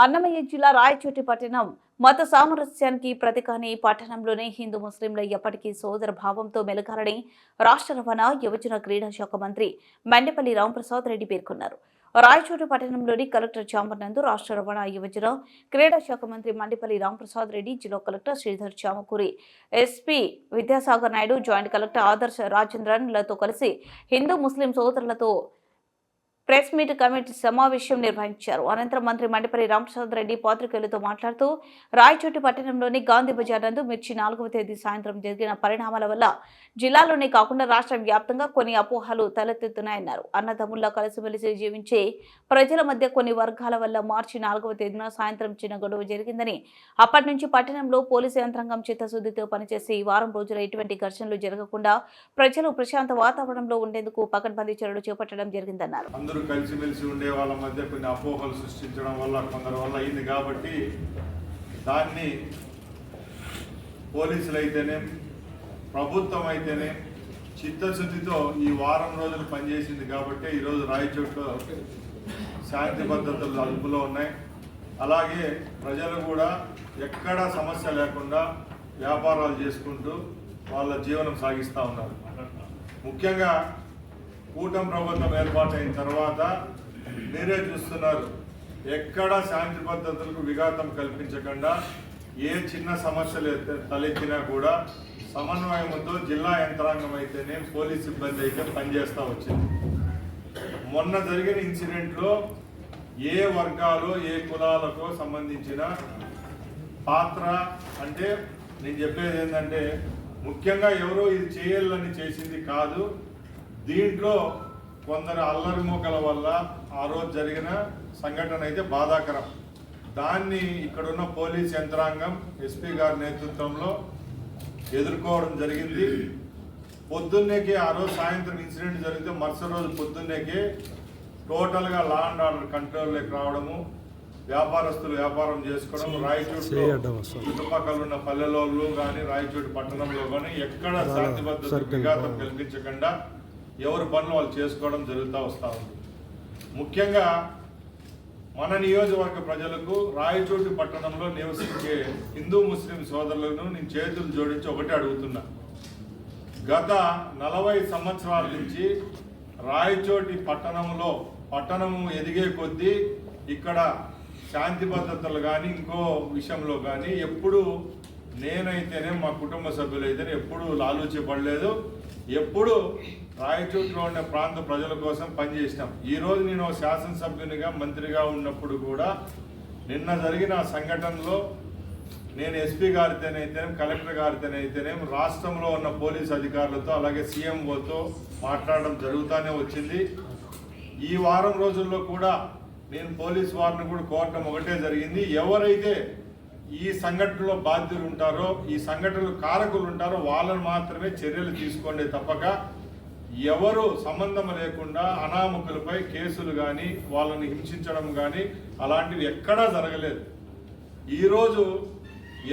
అన్నమయ్య జిల్లా రాయచోటి పట్టణం మత సామరస్యానికి ప్రతీకని పట్టణంలోని హిందూ ముస్లింల ఎప్పటికీ సోదర భావంతో మెలగాలని రాష్ట్ర రవాణా యువజన క్రీడా శాఖ మంత్రి మండపల్లి రాంప్రసాద్ రెడ్డి పేర్కొన్నారు. రాయచోటి పట్టణంలోని కలెక్టర్ చాంబర్ నందు రాష్ట్ర రవాణా యువజన క్రీడా శాఖ మంత్రి మండిపల్లి రాంప్రసాద్ రెడ్డి జిల్లా collector Sridhar Chamakuri SP Vidyasagar Naidu joint collector Adarsh రాజేంద్రన్లతో కలిసి హిందూ ముస్లిం సోదరులతో ప్రెస్ మీట్ కమిటీ సమావేశం నిర్వహించారు. అనంతరం మంత్రి మండిపల్లి రామప్రసాద్ రెడ్డి పాత్రికేయులతో మాట్లాడుతూ రాయచోటి పట్టణంలోని గాంధీ బజార్ నందు మిర్చి నాలుగవ తేదీ సాయంత్రం జరిగిన పరిణామాల వల్ల జిల్లాలోనే కాకుండా రాష్ట్ర వ్యాప్తంగా కొన్ని అపోహలు తలెత్తుతున్నాయన్నారు. అన్నదమ్ముల్లా కలిసిమెలిసి జీవించే ప్రజల మధ్య కొన్ని వర్గాల వల్ల మార్చి నాలుగవ తేదీన సాయంత్రం చిన్న గొడవ జరిగిందని అప్పటి నుంచి పట్టణంలో పోలీసు యంత్రాంగం చిత్తశుద్ధితో పనిచేసి ఈ వారం రోజుల ఎటువంటి ఘర్షణలు జరగకుండా ప్రజలు ప్రశాంత వాతావరణంలో ఉండేందుకు పకడ్బందీ చర్యలు చేపట్టడం జరిగిందన్నారు. అందరూ కలిసిమెలిసి ఉండే వాళ్ళ మధ్య కొన్ని అపోహలు సృష్టించడం వల్ల కొందరి వల్ల అయింది కాబట్టి దాన్ని పోలీసులు అయితేనే ప్రభుత్వం అయితేనే చిత్తశుద్ధితో ఈ వారం రోజులు పనిచేసింది కాబట్టి ఈరోజు రాయచోట్లో శాంతి భద్రతలు అదుపులో ఉన్నాయి. అలాగే ప్రజలు కూడా ఎక్కడా సమస్య లేకుండా వ్యాపారాలు చేసుకుంటూ వాళ్ళ జీవనం సాగిస్తూ ఉన్నారు. ముఖ్యంగా కూటమి ప్రభుత్వం ఏర్పాటైన తర్వాత మీరే చూస్తున్నారు. ఎక్కడ శాంతి భద్రతలకు విఘాతం కల్పించకుండా ఏ చిన్న సమస్యలు తలెత్తినా కూడా సమన్వయంతో జిల్లా యంత్రాంగం అయితేనే పోలీస్ సిబ్బంది అయితే పనిచేస్తూ వచ్చింది. మొన్న జరిగిన ఇన్సిడెంట్లో ఏ వర్గాలు ఏ కులాలకు సంబంధించిన పాత్ర అంటే నేను చెప్పేది ఏంటంటే ముఖ్యంగా ఎవరో ఇది చేయాలని చేసింది కాదు. దీంట్లో కొందరు అల్లరి మూకల వల్ల ఆ రోజు జరిగిన సంఘటన అయితే బాధాకరం. దాన్ని ఇక్కడున్న పోలీస్ యంత్రాంగం ఎస్పీ గారి నేతృత్వంలో ఎదుర్కోవడం జరిగింది. పొద్దున్నేకే ఆ రోజు సాయంత్రం ఇన్సిడెంట్ జరిగితే మరుసటి రోజు పొద్దున్నేకే టోటల్గా లా అండ్ ఆర్డర్ కంట్రోల్లోకి రావడము వ్యాపారస్తులు వ్యాపారం చేసుకోవడం రాయచోట్లో చుట్టుపక్కల ఉన్న పల్లెలోళ్ళు కానీ రాయచోటి పట్టణంలో కానీ ఎక్కడ శాంతి భద్రత విఘాతం కల్పించకుండా ఎవరి పనులు వాళ్ళు చేసుకోవడం జరుగుతూ వస్తూ ఉంది. ముఖ్యంగా మన నియోజకవర్గ ప్రజలకు రాయచోటి పట్టణంలో నివసించే హిందూ ముస్లిం సోదరులను నేను చేతులు జోడించి ఒకటే అడుగుతున్నా. గత నలభై సంవత్సరాల నుంచి రాయచోటి పట్టణంలో పట్టణము ఎదిగే కొద్దీ ఇక్కడ శాంతి భద్రతలు కానీ ఇంకో విషయంలో కానీ ఎప్పుడు నేనైతేనే మా కుటుంబ సభ్యులైతేనే ఎప్పుడు లాలూచి పడలేదు ఎప్పుడు రాయచోటిలో ఉన్న ప్రాంత ప్రజల కోసం పనిచేసినాం. ఈరోజు నేను శాసనసభ్యునిగా మంత్రిగా ఉన్నప్పుడు కూడా నిన్న జరిగిన ఆ సంఘటనలో నేను ఎస్పీ గారితోనైతేనే కలెక్టర్ గారితోనైతేనే రాష్ట్రంలో ఉన్న పోలీస్ అధికారులతో అలాగే సీఎంఓతో మాట్లాడడం జరుగుతూనే వచ్చింది. ఈ వారం రోజుల్లో కూడా నేను పోలీస్ వారిని కూడా కోరటం ఒకటే జరిగింది. ఎవరైతే ఈ సంఘటనలో బాధ్యులు ఉంటారో ఈ సంఘటనలు కారకులు ఉంటారో వాళ్ళని మాత్రమే చర్యలు తీసుకోండి తప్పక. ఎవరు సంబంధం లేకుండా అనామకులపై కేసులు కానీ వాళ్ళని హింసించడం కానీ అలాంటివి ఎక్కడా జరగలేదు. ఈరోజు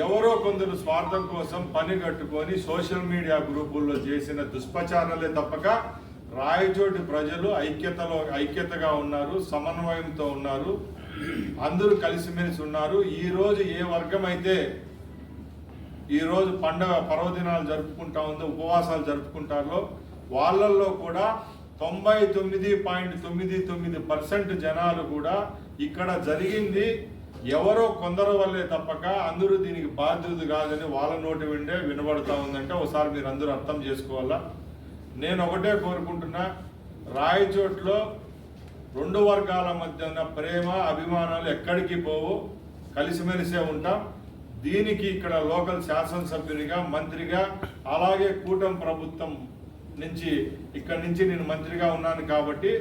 ఎవరో కొందరు స్వార్థం కోసం పని కట్టుకొని సోషల్ మీడియా గ్రూపుల్లో చేసిన దుష్ప్రచారాలే తప్పక రాయచోటి ప్రజలు ఐక్యతలో ఐక్యతగా ఉన్నారు సమన్వయంతో ఉన్నారు అందరూ కలిసిమెలిసి ఉన్నారు. ఈరోజు ఏ వర్గం అయితే ఈరోజు పండగ పర్వదినాలు జరుపుకుంటా ఉందో ఉపవాసాలు జరుపుకుంటారో వాళ్ళల్లో కూడా తొంభై తొమ్మిది పాయింట్ తొమ్మిది తొమ్మిది పర్సెంట్ జనాలు కూడా ఇక్కడ జరిగింది. ఎవరో కొందరు వల్లే తప్పక అందరూ దీనికి బాధ్యత కాదని వాళ్ళ నోటి విండే వినబడతా ఉందంటే ఒకసారి మీరు అందరూ అర్థం చేసుకోవాలా? నేను ఒకటే కోరుకుంటున్నా రాయచోట్లో రెండు వర్గాల మధ్య ఉన్న ప్రేమ అభిమానాలు ఎక్కడికి పోవు? కలిసిమెలిసే ఉంటాం. దీనికి ఇక్కడ లోకల్ శాసనసభ్యునిగా మంత్రిగా అలాగే కూటమి ప్రభుత్వం నుంచి ఇక్కడ నుంచి నేను మంత్రిగా ఉన్నాను కాబట్టి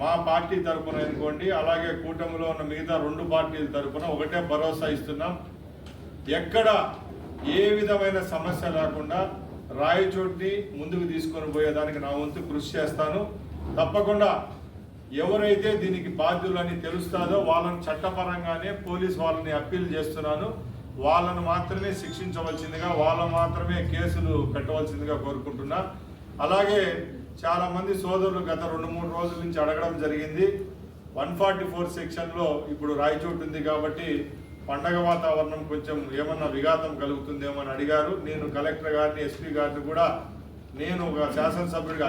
మా పార్టీ తరపున అనుకోండి అలాగే కూటమిలో ఉన్న మిగతా రెండు పార్టీల తరపున ఒకటే భరోసా ఇస్తున్నాం. ఎక్కడ ఏ విధమైన సమస్య లేకుండా రాయచోటిని ముందుకు తీసుకొని పోయేదానికి నా వంతు కృషి చేస్తాను. తప్పకుండా ఎవరైతే దీనికి బాధ్యులని తెలుస్తుందో వాళ్ళని చట్టపరంగానే పోలీస్ వాళ్ళని అప్పీల్ చేస్తున్నాను. వాళ్ళను మాత్రమే శిక్షించవలసిందిగా వాళ్ళ మాత్రమే కేసులు పెట్టవలసిందిగా కోరుకుంటున్నా. అలాగే చాలా మంది సోదరులు గత రెండు మూడు రోజుల నుంచి అడగడం జరిగింది. వన్ ఫార్టీ ఫోర్ సెక్షన్లో ఇప్పుడు రాయచోటు ఉంది కాబట్టి పండగ వాతావరణం కొంచెం ఏమన్నా విఘాతం కలుగుతుందేమో అని అడిగారు. నేను కలెక్టర్ గారిని ఎస్పీ గారిని కూడా నేను ఒక శాసనసభ్యుడిగా